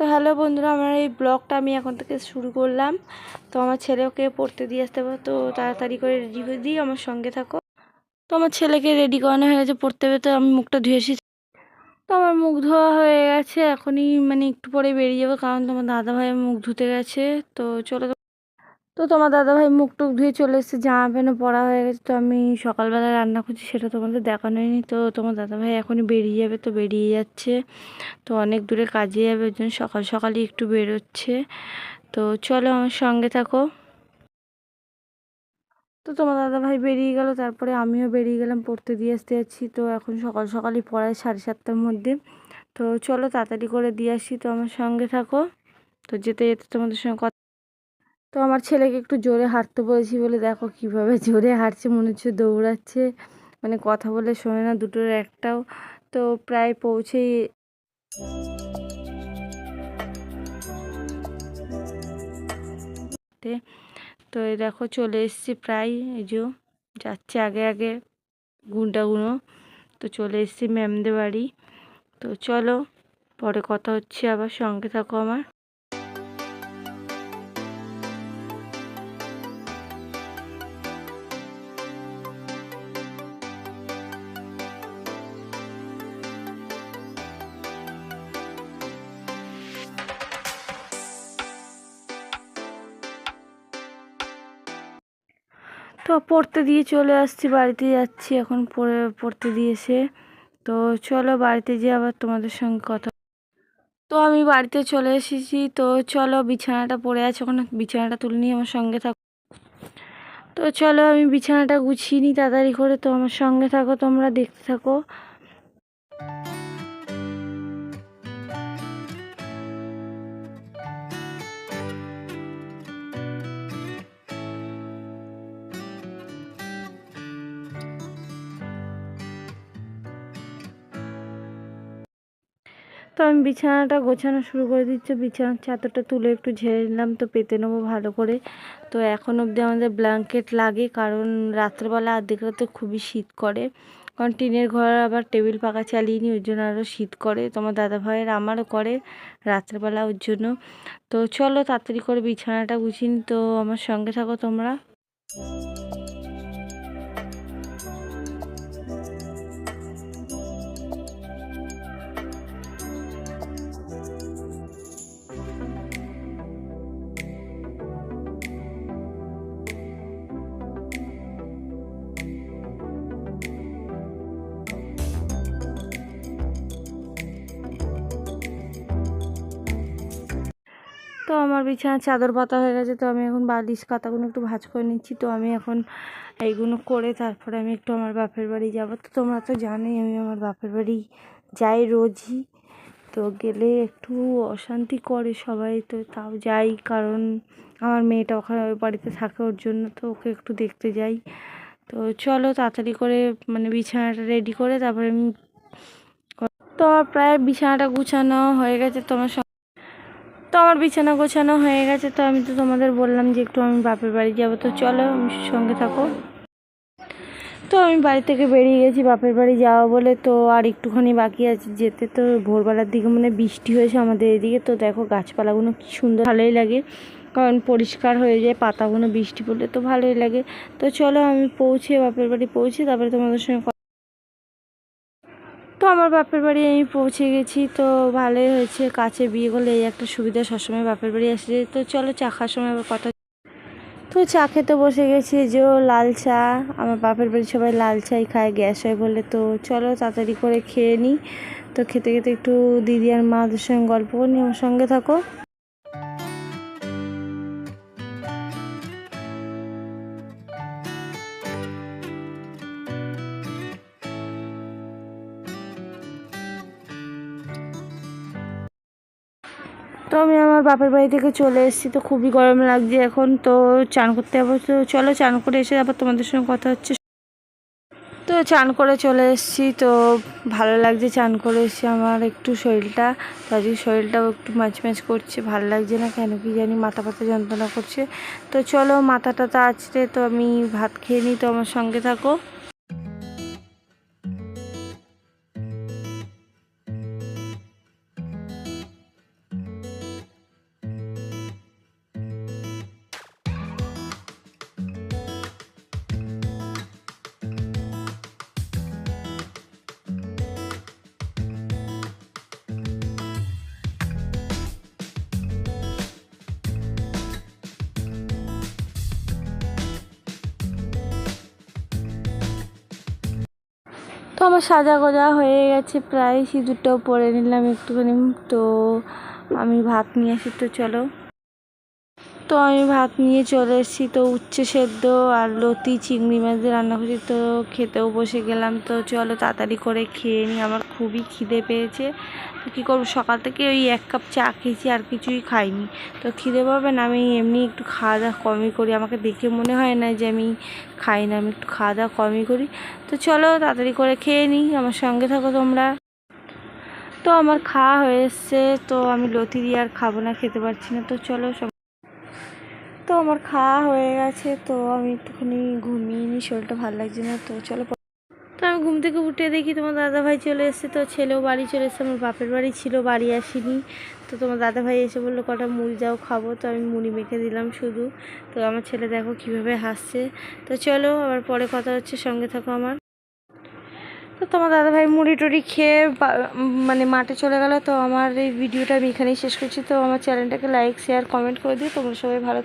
তো হ্যালো বন্ধুরা, আমার এই ব্লগটা আমি এখন থেকে শুরু করলাম। তো আমার ছেলেকে পড়তে দিয়ে আসতে হবে, তো তাড়াতাড়ি করে রেডি হয়ে দিই, আমার সঙ্গে থাকো। তো আমার ছেলেকে রেডি করানো হয়ে গেছে, পড়তে হবে, তো আমি মুখটা ধুয়ে এসেছি তো আমার মুখ ধোয়া হয়ে গেছে, এখনই মানে একটু পরে বেরিয়ে যাব, কারণ তোমার দাদা ভাইয়ের মুখ ধুতে গেছে। তো চলো তো তোমার দাদাভাই মুখ টুক ধুয়ে চলে এসেছে জামা প্যান্ট পরা হয়ে গেছে। তো আমি সকালবেলা রান্না করছি, সেটা তোমাদের দেখানো হয়নি। তো তোমার দাদাভাই এখনই বেরিয়ে যাবে, তো বেরিয়ে যাচ্ছে। তো অনেক দূরে কাজে যাবে, ওই জন্য সকাল সকালই একটু বেরোচ্ছে। তো চলো আমার সঙ্গে থাকো। তো তোমার দাদাভাই বেরিয়ে গেল, তারপরে আমিও বেরিয়ে গেলাম, পড়তে দিয়ে আসতে যাচ্ছি। তো এখন সকাল সকালই পড়ায় সাড়ে সাতটার মধ্যে। তো চলো তাড়াতাড়ি করে দিয়ে আসি, তো আমার সঙ্গে থাকো। তো যেতে যেতে তোমাদের সঙ্গে তো আমার ছেলেকে একটু জোরে হাঁটতে বলেছি বলে, দেখো কীভাবে জোরে হাঁটছে, মনে হচ্ছে দৌড়াচ্ছে। মানে কথা বলে শোনে না দুটোর একটাও। তো প্রায় পৌঁছেই তো এই দেখো চলে এসেছি প্রায়, এই যে যাচ্ছে আগে আগে গুনটাগুনো তো চলে এসেছি ম্যামদের বাড়ি। তো চলো, পরে কথা হচ্ছে আবার, সঙ্গে থাকো আমার। তো পড়তে দিয়ে চলে আসছি, বাড়িতে যাচ্ছি এখন পড়ে, পড়তে দিয়েছে তো চলো বাড়িতে যেয়ে আবার তোমাদের সঙ্গে কথা তো আমি বাড়িতে চলে এসেছি। তো চলো বিছানাটা পড়ে আছে ওখানে বিছানাটা তুলে নিয়ে আমার সঙ্গে থাকো। তো চলো আমি বিছানাটা গুছিয়ে নিই তাড়াতাড়ি করে। তো আমার সঙ্গে থাকো, তোমরা দেখতে থাকো। তো আমি বিছানাটা গোছানো শুরু করে দিচ্ছি। বিছানার চাদরটা তুলে একটু ঝেড়ে নিলাম, তো পেতে নেব ভালো করে। তো এখন অবধি আমাদের ব্ল্যাঙ্কেট লাগে, কারণ রাত্রেবেলা আর্ধেক রাতে খুবই শীত করে। কারণ টিনের ঘর আবার টেবিল পাকা চালিয়ে নিই ওই জন্য আরও শীত করে। তোমার দাদা ভাইয়ের আমারও করে রাত্রেবেলা ওর জন্য। তো চলো তাড়াতাড়ি করে বিছানাটা গুছিয়ে নিই তো আমার সঙ্গে থাকো তোমরা। তো আমার বিছানার চাদর পাতা হয়ে গেছে, তো আমি এখন বালিশ কাতাগুলো একটু ভাজ করে নিচ্ছি। তো আমি এখন এইগুলো করে তারপরে আমি একটু আমার বাপের বাড়ি যাব। তো তোমরা তো জানোই আমি আমার বাপের বাড়ি যাই রোজই। তো গেলে একটু অশান্তি করে সবাই, তো তাও যাই কারণ আমার মেয়েটা ওখানে ওই বাড়িতে থাকে ওর জন্য, তো ওকে একটু দেখতে যাই। তো চলো তাড়াতাড়ি করে মানে বিছানাটা রেডি করে তারপরে আমি তো আমার প্রায় বিছানাটা গুছানো হয়ে গেছে তোমার তো আমার বিছানা গোছানো হয়ে গেছে, তো আমি তো তোমাদের বললাম যে একটু আমি বাপের বাড়ি যাব। তো চলো, আমি সঙ্গে থাকো। তো আমি বাড়ি থেকে বেরিয়ে গেছি, বাপের বাড়ি যাওয়া বলে। তো আর একটুখানি বাকি আছে, যেতে তো ভোরবেলার দিকে মানে বৃষ্টি হয়েছে আমাদের এদিকে। তো দেখো গাছপালাগুলো কি সুন্দর, ভালোই লাগে। কারণ পরিষ্কার হয়ে যায়, পাতাগুলো বৃষ্টি পড়লে তো ভালোই লাগে। তো চলো, আমি পৌঁছে, বাপের বাড়ি পৌঁছে, তারপরে তোমাদের সঙ্গে আমার বাপের বাড়ি আমি পৌঁছে গেছি, তো ভালোই হয়েছে। কাছে বিয়ে করলে এই একটা সুবিধা সবসময় বাপের বাড়ি আসে। তো চলো চা খাওয়ার সময় আবার কথা তো চা খেতে বসে গেছি যে লাল চা, আমার বাপের বাড়ি সবাই লাল চাই খায়, গ্যাস হয় বলে। তো চলো তাড়াতাড়ি করে খেয়ে নিই। তো খেতে খেতে একটু দিদি আর মাদের সঙ্গে গল্প করি আমার সঙ্গে থাকো। তো আমি আমার বাপের বাড়ি থেকে চলে এসেছি, তো খুবই গরম লাগছে এখন, তো চান করতে যাব। তো চলো চান করে এসে আবার তোমাদের সঙ্গে কথা হচ্ছে। তো চান করে চলে এসেছি, তো ভালো লাগছে চান করে এসে আমার একটু শরীরটা। তো আজকে শরীরটাও একটু ম্যাচ করছে, ভালো লাগছে না কেন কি জানি, মাথা পাতা যন্ত্রণা করছে। তো চলো মাথা টাথা আছড়ে, তো আমি ভাত খেয়ে নিই, তো আমার সঙ্গে থাকো। তো আমার সাজা গোজা হয়ে গেছে প্রায়, সিঁদুরটাও পরে নিলাম একটুখানি। তো আমি ভাত নিয়ে আসি, তো চলো। তো আমি ভাত নিয়ে চলে এসেছি, তো উচ্ছে সেদ্ধ, আর লতি, চিংড়ি মাছ দিয়ে রান্না করছি, তো খেতেও বসে গেলাম। তো চলো তাড়াতাড়ি করে খেয়ে নিই, আমার খুবই খিদে পেয়েছে। কী করব? সকাল থেকে ওই এক কাপ চা খেয়েছি, আর কিছুই খাইনি। তো খিদে পাবেন আমি এমনি একটু খাওয়া দাওয়া কমই করি। আমাকে দেখে মনে হয় না যে আমি খাই না, আমি একটু খাওয়া দাওয়া কমই করি। তো চলো তাড়াতাড়ি করে খেয়ে নিই, আমার সঙ্গে থাকো তোমরা। তো আমার খাওয়া হয়ে তো আমি লতি দিয়ে আর খাব না, খেতে পারছি না। তো চলো সব তো আমার খাওয়া হয়ে গেছে, তো আমি একটুখানি ঘুমিয়ে নিই, শরীরটা ভালো লাগছে না, তো চলো ঘুম থেকে উঠে দেখি তোমার দাদা ভাই চলে এসেছে। তো ছেলেও বাড়ি চলে এসেছে, আমার বাপের বাড়ি ছিল, বাড়ি আসিনি। তো তোমার দাদা ভাই এসে বলল, কটা মুড়ি যাও খাব। তো আমি মুড়ি মেখে দিলাম শুধু। তো আমার ছেলে দেখো কীভাবে হাসছে। তো চলো, আবার পরে কথা হচ্ছে, সঙ্গে থাকো আমার। তো তোমার দাদা ভাই মুড়ি টুড়ি খেয়ে মানে মাঠে চলে গেল। তো আমার এই ভিডিওটা আমি এখানেই শেষ করছি। তো আমার চ্যানেলটাকে লাইক শেয়ার কমেন্ট করে দিও। তোমরা সবাই ভালো